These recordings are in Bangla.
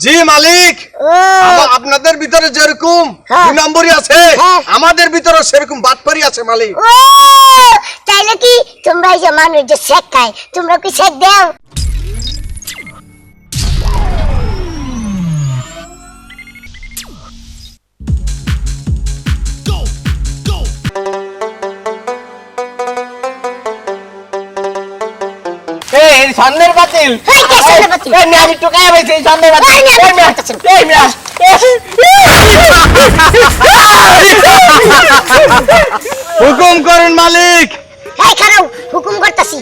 জি মালিক আপনাদের ভিতরে যেরকম হ্যাঁ। দুই নম্বরই আছে হ্যাঁ। আমাদের ভিতরে সেরকম বাটপারি আছে মালিক তাইলে কি তোমরা যে মানুষ যে শেখ খায় তোমরা কি শেখ দাও সন্ধ্যের বাতিল। এই পাইছি এই এই মিয়া, এই মিয়া, মিয়া, হুকুম করুন মালিক। এই খারাও হুকুম করতাছি।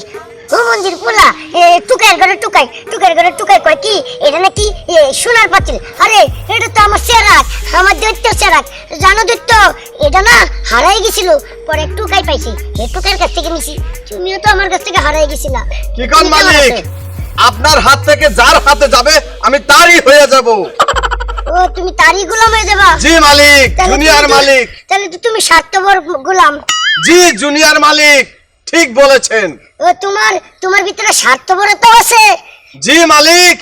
মন্দির পোলা এ টুকাই ঘরে টুকাই টুকাই ঘরে টুকাই কয় কি এটা নাকি সোনার পাতিল। আরে এটা তো আমার সেরাক আমার দৈত্য সেরাক জানো দৈত্য এটা না হারাই গেছিল পরে টুকাই পাইছি এই টুকাইয়ের কাছ থেকে নিছি। তুমিও তো আমার কাছ থেকে হারাই গেছিলা। কি কোন মালিক? আপনার হাত থেকে যার হাতে যাবে আমি তারই হয়ে যাব। ও তুমি তারই গোলাম হয়ে যাবা? জি মালিক জুনিয়র মালিক। তাহলে তো তুমি স্বার্থপর গোলাম। জি জুনিয়র মালিক। ঠিক বলেছেন। ও তোমার তোমার ভিতরে স্বার্থপরতা আছে? জি মালিক।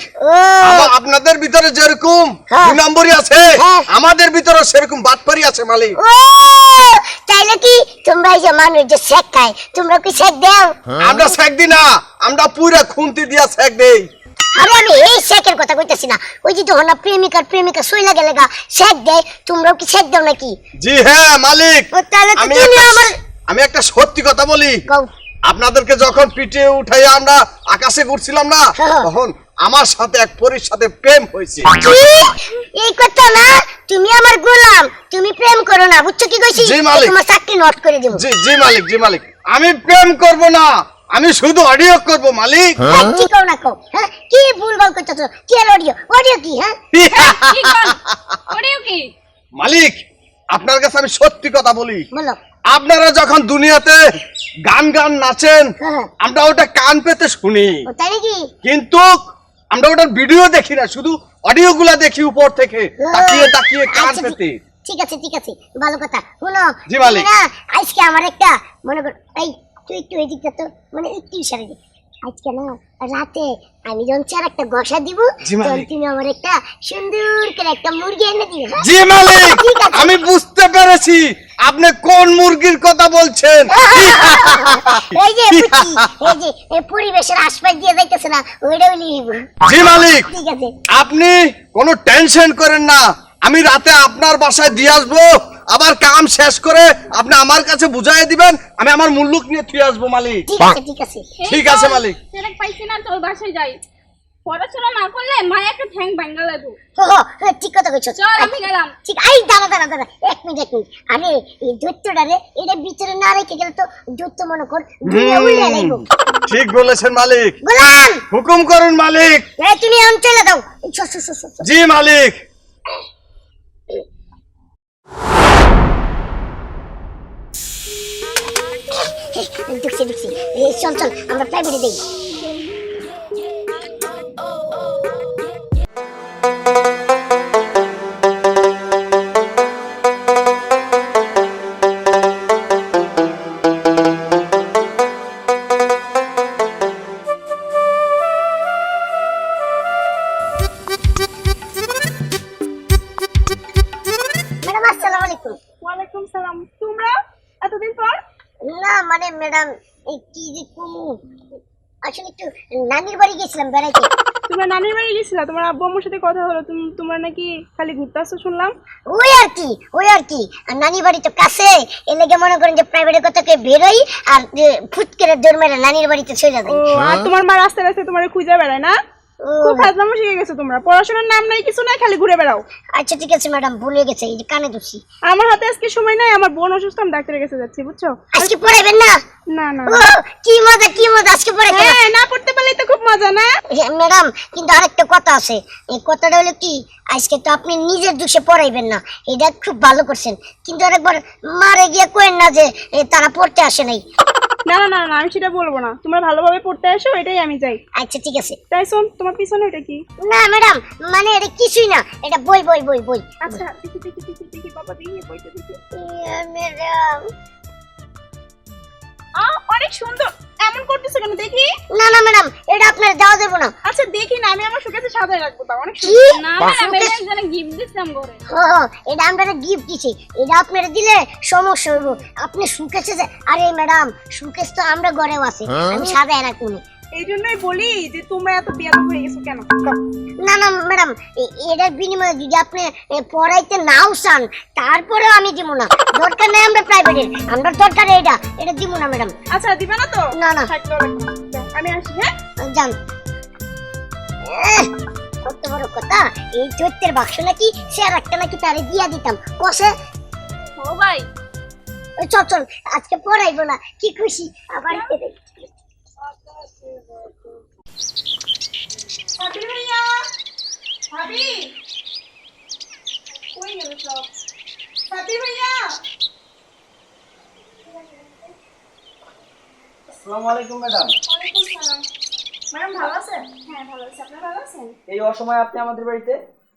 আপনাদের ভিতরে যেরকম হ্যাঁ। দুই নম্বরই আছে হ্যাঁ। আমাদের ভিতরে সেরকম বাটপারি আছে মালিক। তাইলে কি তোমরা যে মানুষ যে শেক খায় তোমরা কি শেক দাও? আমরা শেখ দি না আমরা পুরা খুন্তি দিয়া শেখ দেই। আরে আমি এই শেকের কথা কইতেছি না। ওই যে তখন না প্রেমিকার প্রেমিকা সইলা গেলে গা শেক দেয় তোমরাও কি শেক দাও নাকি? জি হ্যাঁ মালিক। তাহলে আমি তুমি আমার আমি একটা সত্যি কথা বলি। আপনাদেরকে যখন পিঠে উঠাই আমরা আকাশে ঘুরছিলাম না হ্যাঁ। তখন আমার সাথে এক পরীর সাথে প্রেম হয়েছে। কি? এই কথা না? তুমি আমার গোলাম তুমি প্রেম করো না বুঝছ কি কইছি? জি, মালিক। তোমার চাকরি নট করে দেব। জি জি মালিক জি মালিক। আমি প্রেম করব না আমি শুধু অডিও করব মালিক। কি কও না কও? হ্যাঁ কি ভুল ভালো করতেছো কি অডিও অডিও কি হ্যাঁ? ওরেও কি? মালিক আপনার কাছে আমি সত্যি কথা বলি। আপনারা যখন দুনিয়াতে গান গান নাচেন হ্যাঁ। আমরা ওটা কান পেতে শুনি। কিন্তু আমরা ওটার ভিডিও দেখি না শুধু অডিও গুলা দেখি উপর থেকে তাকিয়ে তাকিয়ে কান আচ্ছা, পেতে। ঠিক আছে ঠিক আছে ভালো কথা। শুনো জি, মালিক। আজকে আমার একটা মনে কর এই তুই একটু এদিক তো মানে একটু ইশারা দে। আজকে না রাতে আমি যখন চার একটা গসা দিব। তখন তুমি আমার একটা সুন্দর করে একটা মুরগি এনে দিও হ্যাঁ? জি মালিক! আমি বুঝতে পেরেছি। আপনি কোন মুরগির কথা বলছেন? এই যে এই যে এই পরিবেশের আশপাশ দিয়ে যাইতেছে না ওইটা নিব। জি মালিক! ঠিক আছে। আপনি কোনো টেনশন করেন না। আমি রাতে আপনার বাসায় দিয়ে আসব আবার কাম শেষ করে আপনি আমার কাছে বুঝাই দিবেন আমি আমার মুল্লুক নিয়ে ফিরে আসব মালিক। ঠিক আছে ঠিক আছে। ঠিক আছে, মালিক। পাইছি না তোর বাসায় যাই। পড়াশোনা না করলে মায়ের একটা ঠ্যাং ভাঙ্গা লাগবো। ও, ও, ঠিক কথা কইছো। চল আমি গেলাম। ঠিক আই দাঁড়া দাঁড়া দাঁড়া এক মিনিট এক মিনিট। আরে এই দৈত্যটা রে এটা ভিতরে না রেখে গেলে তো দৈত্য মনে কর দুনিয়া লাগবো ঠিক বলেছেন মালিক। গোলাম! হুকুম করুন মালিক। এই তুমি দাও। জি মালিক। ঢুকছি ঢুকছি চল চল আমরা প্রাইভেটে দেই নানির বাড়ি গেছিলাম বেড়াইতে। তোমরা নানির বাড়ি গেছিলা? তোমার আব্বু আম্মুর সাথে কথা হলো। তুমি তোমরা নাকি খালি ঘুরতে আসছো শুনলাম? ওই আর কি ওই আর কি। আর নানি বাড়ি তো কাছে। এ লেগে মনে করেন যে প্রাইভেটের কথা কে বেরোই আর ফুটকেরে ফুট করে দৌড় মেরে নানির বাড়িতে চলে যাবে আর তোমার মা রাস্তায় রাস্তায় তোমার খুঁজে বেড়ায় না? খুব ফাজলামো শিখে গেছো তোমরা। পড়াশোনার নাম নাই কিছু নাই খালি ঘুরে বেড়াও। আচ্ছা ঠিক আছে ম্যাডাম ভুলে গেছে এই যে কানে আমার হাতে আজকে সময় নাই আমার বোন অসুস্থ আমি ডাক্তারের কাছে যাচ্ছি বুঝছ? আজকে পড়াইবেন না? না না কি মজা কি মজা আজকে না। হ্যাঁ না পড়তে পারলেই তো খুব মজা না? ম্যাডাম কিন্তু আরেকটা কথা আছে। এই কথাটা হলো কি আজকে তো আপনি নিজের দুষে পড়াইবেন না। এটা খুব ভালো করছেন। কিন্তু আরেকবার মারে গিয়ে কোয়েন না যে তারা পড়তে আসে নাই। না না না না আমি সেটা বলব না। তোমরা ভালোভাবে পড়তে আসো এটাই আমি চাই। আচ্ছা ঠিক আছে। তাই শোন তোমার পিছনে এটা কি? না ম্যাডাম মানে এটা কিছুই না এটা বই বই বই বই। আচ্ছা দেখি দেখি দেখি দেখি বাবা দেখি বইটা দেখি। ম্যাডাম। আ অনেক সুন্দর। এমন করতেছো কেন? দেখি। না না ম্যাডাম এটা আপনার দেওয়া যাবে না। আচ্ছা দেখি না আমি আমার সুকেছে সাজায় রাখব তা অনেক সুন্দর। না ম্যাডাম এটা একজনে গিফট দিছিলাম ঘরে। ও এটা আমরা গিফট দিছি। এটা আপনার দিলে সমস্যা হইব। আপনি সুকেছে যে আরে ম্যাডাম সুখেতে তো আমরা ঘরেও আছে। আমি সাজায় রাখব না। এই জন্যই বলি যে তোমরা এত বিয়াদব হয়ে গেছো কেন? না না ম্যাডাম এটার বিনিময়ে যদি আপনি পড়াইতে নাও চান তারপরেও আমি দিব না। দরকার নেই আমরা প্রাইভেটের আমরা দরকার এটা এটা দিব না ম্যাডাম। আচ্ছা দিবা না তো? না, না। আমি আসি হ্যাঁ? যান। কত বড় কথা। এই চৈত্যের বাক্স নাকি সে আর একটা নাকি তারে দিয়া দিতাম। কষে ও ভাই। ওই চল চল আজকে পড়াইবো না। কি খুশি। আবার। ভাবি ভাইয়া ভাবি কই গেল সব ভাবি ভাইয়া আসসালামু আলাইকুম ম্যাডাম। ওয়ালাইকুম সালাম। ম্যাডাম ভালো আছেন? হ্যাঁ ভালো আছি। আপনি ভালো আছেন? এই অসময়ে আপনি আমাদের বাড়িতে?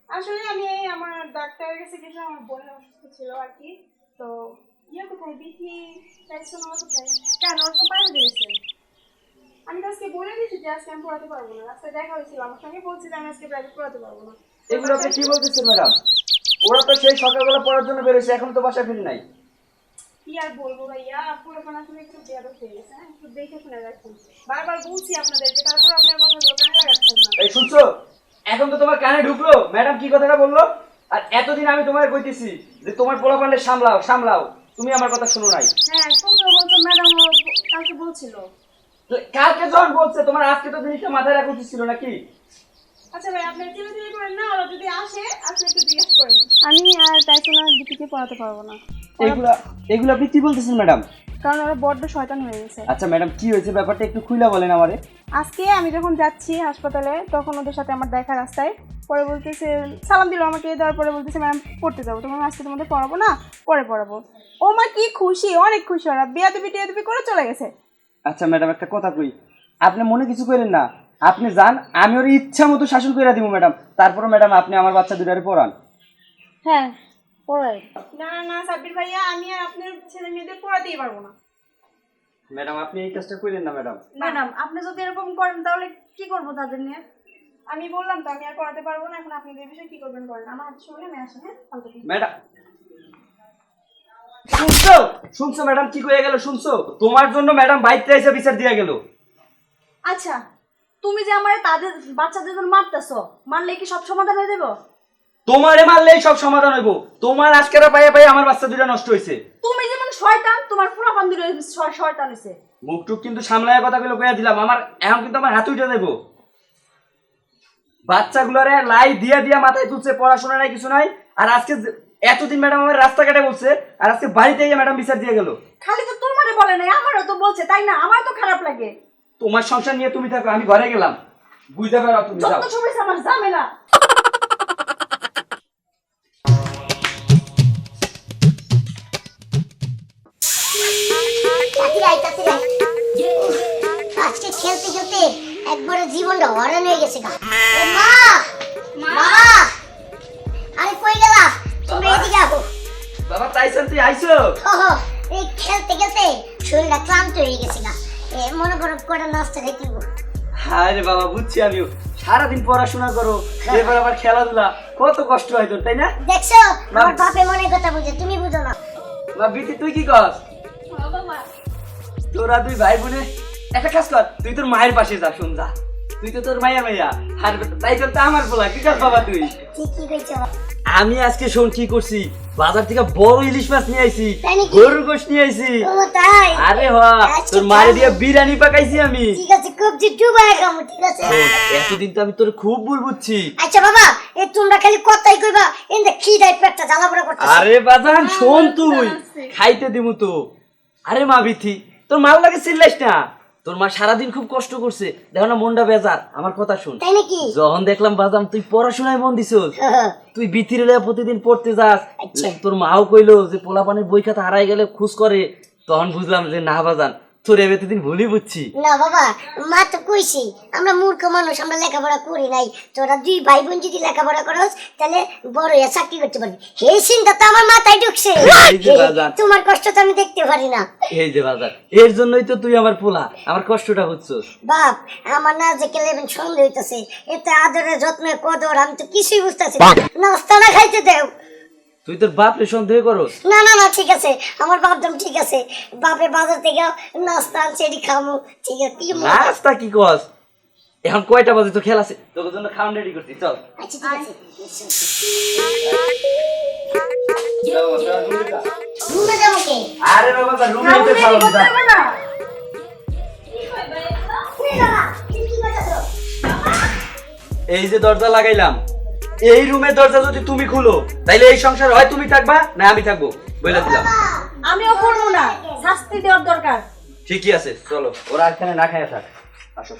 আসলে আমি আমার ডাক্তারের কাছে গেছিলাম আমার বোনের অসুস্থ ছিল আর কি। তো ইয়ে কোথায়? বিথি চাইছো না কোথায়? কেন? ওর তো বাইরে গেছে। আমি তো আজকে বলে দিয়েছি যে আজকে আমি পড়াতে পারব না। রাস্তায় দেখা হয়েছিল আমার সঙ্গে বলছি যে আমি আজকে প্রাইভেট পড়াতে পারব না। এগুলো আপনি কি বলতেছেন ম্যাডাম? ওরা তো সেই সকালবেলা পড়ার জন্য বেরোছে এখন তো বাসায় ফিরে নাই। কি আর বলব ভাইয়া কোন আসলে একটু বেয়াদব হয়ে গেছে হ্যাঁ? একটু দেখে শুনে রাখুন। বারবার বলছি আপনাদেরকে তারপর আপনার কথাগুলো কানে লাগাচ্ছেন না এই শুনছো? এখন তো তোমার কানে ঢুকলো। ম্যাডাম কি কথাটা বলল? আর এতদিন আমি তোমার কইতেছি যে তোমার পোলাপান্ডে সামলাও সামলাও। তুমি আমার কথা শুনো নাই। হ্যাঁ তোমরা বলছো ম্যাডাম কালকে বলছিল। কালকে যখন বলছে তোমার আজকে তো জিনিসটা মাথায় রাখা উচিত ছিল নাকি? আচ্ছা ভাই আপনি চিলে চিলে করেন না ওরা যদি আসে আসলে একটু জিজ্ঞেস করেন। আমি আর টাইসন আর দিদিকে পড়াতে পারব না। এগুলা এগুলো আপনি কি বলতেছেন ম্যাডাম? কারণ ওরা বড্ড শয়তান হয়ে গেছে। আচ্ছা ম্যাডাম কি হয়েছে? ব্যাপারটা একটু খুইলা বলেন আমারে। আজকে আমি যখন যাচ্ছি হাসপাতালে তখন ওদের সাথে আমার দেখা রাস্তায়। পরে বলতেছে সালাম দিল আমাকে দেওয়ার পরে বলতেছে ম্যাম পড়তে যাব। তখন আজকে তোমাদের পড়াবো না পরে পড়াবো। ও মা কি খুশি অনেক খুশি ওরা। বিয়া দেবি টিয়া দেবি করে চলে গেছে। আচ্ছা ম্যাডাম একটা কথা কই। আপনি মনে কিছু করেন না। আপনি যান আমি ওর ইচ্ছা মতো শাসন করে দিব ম্যাডাম তারপরে ম্যাডাম আপনি আমার বাচ্চা দুটারে পড়ান। হ্যাঁ পড়াই। না না সাব্বির ভাইয়া আমি আর আপনার ছেলে মেয়েদের পড়াতেই পারব না। ম্যাডাম আপনি এই কাজটা করেন না ম্যাডাম ম্যাডাম আপনি যদি এরকম করেন তাহলে কি করব তাদের নিয়ে? আমি বললাম তো আমি আর পড়াতে পারব না। এখন আপনাদের বিষয়ে কি করবেন করেন। আমার হাতে শুনে আমি আসি হ্যাঁ? ম্যাডাম শুনছো? শুনছো ম্যাডাম কি কয়ে গেল? শুনছো? তোমার জন্য ম্যাডাম বাইকটা এসে বিচার দিয়ে গেল। আচ্ছা তুমি যে আমার তাদের বাচ্চাদের জন্য মারতেছো মারলে কি সব সমাধান হয়ে যাব তোমারে মারলেই সব সমাধান হইব। তোমার আজকেরা পাইয়া পাইয়া আমার বাচ্চা দুটা নষ্ট হয়েছে তুমি যেমন শয়তান তোমার পুরা বান্ধব শয়তান হয়েছে মুখটুক কিন্তু সামলায় কথাগুলো কইয়া দিলাম। আমার এখন কিন্তু আমার হাত উঠে দেবো। বাচ্চাগুলোরে লাই দিয়া দিয়া মাথায় তুলছে পড়াশোনা নাই কিছু নাই। আর আজকে এতদিন ম্যাডাম আমার রাস্তাঘাটে বলছে আর আজকে বাড়িতে গিয়ে ম্যাডাম বিচার দিয়ে গেল। খালি তো তোমারে বলে নাই আমারও তো বলছে তাই না? আমার তো খারাপ লাগে। তোমার সংসার নিয়ে তুমি থাকো আমি ঘরে গেলাম। বুঝতে পারো তুমি যাও। যত সময় আমার ঝামেলা। আজকে খেলতে খেলতে একবারে জীবনটা হরান হয়ে গেছে গা। মা! মা! তুমি এদিকে বাবা তাইছেন তুই আইছো এই খেলতে খেলতে শরীরটা ক্লান্ত হয়ে গেছে গা। মনে করো কটা নাস্তা খাইতে হইবো। আরে বাবা বুঝছি আমিও। সারাদিন পড়াশোনা করো এবার আবার খেলাধুলা। কত কষ্ট হয় তোর তাই না? দেখছ আমার বাপে মনের কথা বুঝে তুমি বুঝো না। বিতি তুই কি কর তোরা দুই ভাই বোনে একটা কাজ কর তুই তোর মায়ের পাশে যা শুন যা। তুই তো তোর মায়ের মাইয়া আর তাই তো আমার বলা কি কাজ বাবা তুই? আমি আজকে শোন কি করছি? বাজার থেকে বড় ইলিশ মাছ নিয়ে আইছি গরুর গোশ নিয়ে আইছি। আরে হ তোর মারে দিয়ে বিরিয়ানি পাকাইছি আমি। ঠিক আছে ঠিক আছে? এতদিন তো আমি তোর খুব ভুল বুঝছি। আচ্ছা বাবা এ তোমরা খালি কথাই কইবা খিদাই পেটটা জ্বালাপোড়া করতেছে। আরে বাজান শোন তুই খাইতে দিমু তো। আরে মা বিথি তোর মাল লাগে চিল্লাইস না। তোর মা সারাদিন খুব কষ্ট করছে। দেখো না মনটা বেজার। আমার কথা শুন। তাই নাকি? যখন দেখলাম বাজাম তুই পড়াশোনায় মন দিছিস। হ্যাঁ, তুই বিথির প্রতিদিন পড়তে যাস। আচ্ছা। তোর মাও কইলো যে পোলাপানের বই খাতা হারাই গেলে খুশ করে। তখন বুঝলাম যে না বাজান তোর এবার দিন ভুলই বুঝছি। না বাবা মা তো কইছি আমরা মূর্খ মানুষ আমরা লেখাপড়া করি নাই। তোরা দুই ভাই বোন যদি লেখাপড়া করস তাহলে বড় চাকরি করতে পারবি। এই চিন্তা তো আমার মাথায় ঢুকছে। তোমার কষ্ট তো আমি দেখতে পারি না। এই যে বাজার। এর জন্যই তো তুই আমার পোলা। আমার কষ্টটা বুঝছস। বাপ আমার না যে কেলেবেন সন্দেহ হইতেছে। এতে আদরে যত্নে কদর আমি তো কিছুই বুঝতেছি নাস্তা না খাইতে দেও। তুই তোর বাপরে সন্দেহ করস? না না না ঠিক আছে। আমার বাপদাম ঠিক আছে। বাপে বাজার থেকে নাস্তা আনছে এটি খামু ঠিক আছে কি। নাস্তা কি কস? এখন কয়টা বাজে তো খেলা আছে? তোর জন্য খাওয়ান রেডি করছি চল। আচ্ছা ঠিক আছে। রুমে যাব কে? আরে বাবা রুমে উঠে খাওয়ান যা। এই যে দরজা লাগাইলাম। এই রুমের দরজা যদি তুমি খুলো তাইলে এই সংসার হয় তুমি থাকবা না আমি থাকব বলে দিলাম। আমিও করব না শাস্তি দেওয়ার দরকার। ঠিকই আছে চলো ওরা এখানে না খায় থাক। আসো।